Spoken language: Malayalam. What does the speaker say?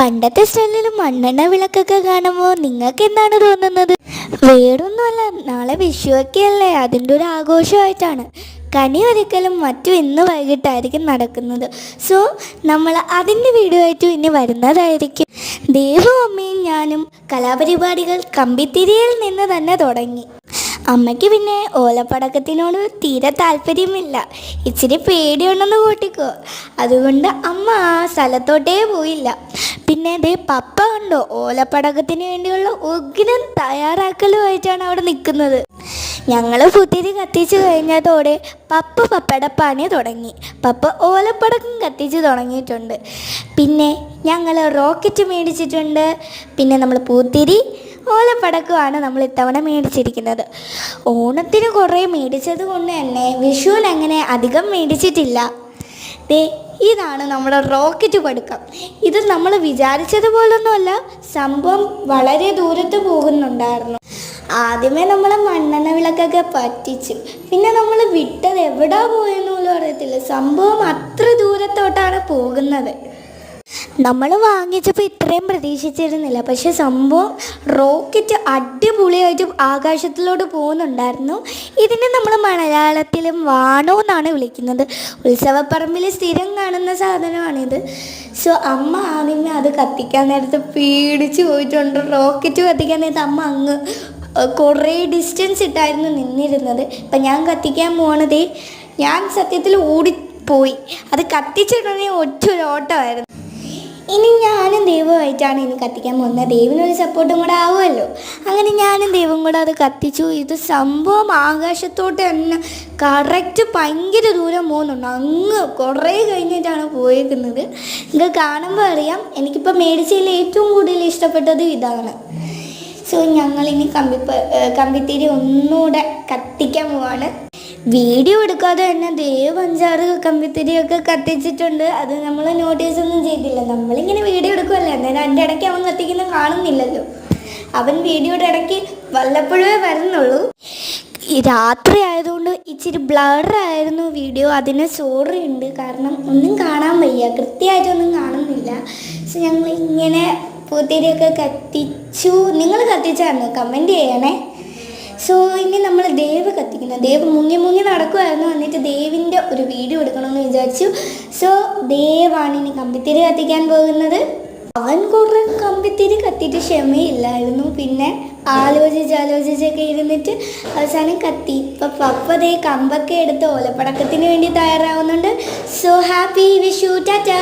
പണ്ടത്തെ സ്റ്റൈലിൽ മണ്ണെണ്ണ വിളക്കൊക്കെ കാണുമ്പോൾ നിങ്ങൾക്ക് എന്താണ് തോന്നുന്നത്? വേറൊന്നുമല്ല നാളെ വിഷുവൊക്കെ അല്ലേ അതിന്റെ ഒരു ആഘോഷമായിട്ടാണ്. കനി ഒരിക്കലും മറ്റും ഇന്ന് വൈകിട്ടായിരിക്കും നടക്കുന്നത്. സോ നമ്മൾ അതിന്റെ വീഡിയോ ആയിട്ടും ഇനി വരുന്നതായിരിക്കും. ദേവും അമ്മയും ഞാനും കലാപരിപാടികൾ കമ്പിത്തിരിയിൽ നിന്ന് തന്നെ തുടങ്ങി. അമ്മയ്ക്ക് പിന്നെ ഓലപ്പടക്കത്തിനോട് തീരെ താല്പര്യമില്ല. ഇച്ചിരി പേടിയുണ്ടെന്ന് കൂട്ടിക്കോ. അതുകൊണ്ട് അമ്മ ആ സ്ഥലത്തോട്ടേ പോയില്ല. പിന്നെ ദേ പപ്പ കണ്ടോ? ഓലപ്പടക്കത്തിന് വേണ്ടിയുള്ള ഉഗ്രം തയ്യാറാക്കലുമായിട്ടാണ് അവിടെ നിൽക്കുന്നത്. ഞങ്ങൾ പുത്തിരി കത്തിച്ചു കഴിഞ്ഞതോടെ പപ്പ പപ്പയുടെ പണി തുടങ്ങി. പപ്പ ഓലപ്പടക്കം കത്തിച്ച് തുടങ്ങിയിട്ടുണ്ട്. പിന്നെ ഞങ്ങൾ റോക്കറ്റ് മേടിച്ചിട്ടുണ്ട്. പിന്നെ നമ്മൾ പൂത്തിരി ഓലപ്പടക്കമാണ് നമ്മൾ ഇത്തവണ മേടിച്ചിരിക്കുന്നത്. ഓണത്തിന് കുറേ മേടിച്ചത് കൊണ്ട് തന്നെ വിഷുവിനങ്ങനെ അധികം മേടിച്ചിട്ടില്ല. ദേ ഇതാണ് നമ്മുടെ റോക്കറ്റ് പടുക്കം. ഇത് നമ്മൾ വിചാരിച്ചതുപോലൊന്നുമല്ല സംഭവം വളരെ ദൂരത്ത് പോകുന്നുണ്ടായിരുന്നു. ആദ്യമേ നമ്മൾ മണ്ണെണ്ണ വിളക്കൊക്കെ പറ്റിച്ചു. പിന്നെ നമ്മൾ വിട്ടത് എവിടാ പോയെന്നുള്ളൂ അറിയത്തില്ല. സംഭവം അത്ര ദൂരത്തോട്ടാണ് പോകുന്നത്. നമ്മൾ വാങ്ങിച്ചപ്പോൾ ഇത്രയും പ്രതീക്ഷിച്ചിരുന്നില്ല. പക്ഷേ സംഭവം റോക്കറ്റ് അടിപൊളിയായിട്ട് ആകാശത്തിലോട്ട് പോകുന്നുണ്ടായിരുന്നു. ഇതിനെ നമ്മൾ മലയാളത്തിലും വാണോ എന്നാണ് വിളിക്കുന്നത്. ഉത്സവപ്പറമ്പിൽ സ്ഥിരം കാണുന്ന സാധനമാണിത് സോ അമ്മ ആദ്യമേ അത് കത്തിക്കാൻ നേരത്ത് പേടിച്ച് പോയിട്ടുണ്ട്. റോക്കറ്റ് കത്തിക്കാൻ നേരത്ത് അമ്മ അങ്ങ് കുറേ ഡിസ്റ്റൻസ് ഇട്ടായിരുന്നു നിന്നിരുന്നത്. ഇപ്പം ഞാൻ കത്തിക്കാൻ പോണതേ ഞാൻ സത്യത്തിൽ ഓടിപ്പോയി. അത് കത്തിച്ചിട്ടുണ്ടെങ്കിൽ ഒറ്റ ഒരു ഓട്ടമായിരുന്നു. ഇനി ഞാനും ദൈവമായിട്ടാണ് ഇനി കത്തിക്കാൻ പോകുന്നത്. ദൈവനൊരു സപ്പോർട്ടും കൂടെ ആവുമല്ലോ. അങ്ങനെ ഞാനും ദൈവം കൂടെ അത് കത്തിച്ചു. ഇത് സംഭവം ആകാശത്തോട്ട് തന്നെ കറക്റ്റ് ഭയങ്കര ദൂരം പോകുന്നുണ്ട്. അങ്ങ് കുറേ കഴിഞ്ഞിട്ടാണ് പോയേക്കുന്നത്. നിങ്ങൾക്ക് കാണുമ്പോൾ അറിയാം എനിക്കിപ്പോൾ മേടിച്ചതിൽ ഏറ്റവും കൂടുതൽ ഇഷ്ടപ്പെട്ടത് ഇതാണ്. സോ ഞങ്ങളിനി കമ്പി കമ്പിത്തിരി ഒന്നുകൂടെ കത്തിക്കാൻ പോവാണ്. വീഡിയോ എടുക്കാതെ തന്നെ ദേവ് അഞ്ചാറ് കമ്പിത്തിരിയൊക്കെ കത്തിച്ചിട്ടുണ്ട്. അത് നമ്മൾ നോട്ടീസ് ഒന്നും ചെയ്തില്ല. നമ്മളിങ്ങനെ വീഡിയോ എടുക്കുമല്ലേ അന്നേരം അതിന്റെ ഇടയ്ക്ക് അവൻ കത്തിക്കുന്ന കാണുന്നില്ലല്ലോ. അവൻ വീഡിയോയുടെ ഇടയ്ക്ക് വല്ലപ്പോഴേ വരുന്നുള്ളൂ. രാത്രി ആയതുകൊണ്ട് ഇച്ചിരി ബ്ലറായിരുന്നു വീഡിയോ. അതിന് സോറി ഉണ്ട്. കാരണം ഒന്നും കാണാൻ വയ്യ. കൃത്യമായിട്ടൊന്നും കാണുന്നില്ല. സോ ഞങ്ങൾ ഇങ്ങനെ പൂത്തിരിയൊക്കെ കത്തിച്ചു. നിങ്ങൾ കത്തിച്ചായിരുന്നു? കമന്റ് ചെയ്യണേ. സോ ഇനി നമ്മൾ ദേവ് കത്തിക്കുന്നു. ദേവ് മുങ്ങി മുങ്ങി നടക്കുമായിരുന്നു എന്നിട്ട് ദേവിന്റെ ഒരു വീഡിയോ എടുക്കണമെന്ന് വിചാരിച്ചു. സോ ദേവാണ് ഇനി കമ്പിത്തിരി കത്തിക്കാൻ പോകുന്നത്. അവൻ കുറേ കമ്പിത്തിരി കത്തിയിട്ട് ക്ഷമയില്ലായിരുന്നു. പിന്നെ ആലോചിച്ച് ആലോചിച്ചൊക്കെ ഇരുന്നിട്ട് അവസാനം കത്തി. ഇപ്പം പപ്പ ദേ കമ്പൊക്കെ എടുത്ത് ഓലപ്പടക്കത്തിന് വേണ്ടി തയ്യാറാവുന്നുണ്ട്. So happy Vishu tata!